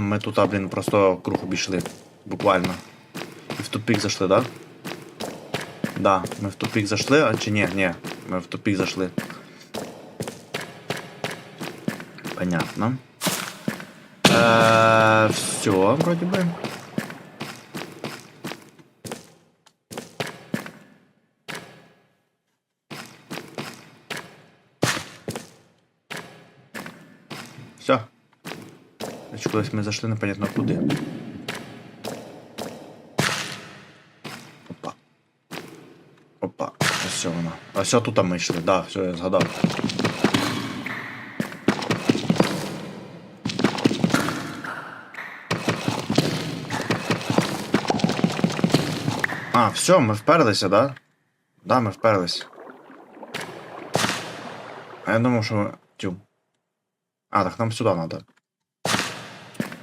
Ми тут, а, блін, просто круг обійшли. Буквально. І в тупик зайшли, да? Да, ми в тупик зайшли, а чи ні? Ні, ми в тупик зайшли. Понятно. Э, все, вроде бы. Все. Значить, кудись ми зайшли непонятно куди. Опа. Опа. Ось все воно. А все тут ми йшли, да, все, я згадав. А, все, ми вперлися, да? Да, ми вперлись. А я думав, що. ми- Тю. А, так нам сюди треба.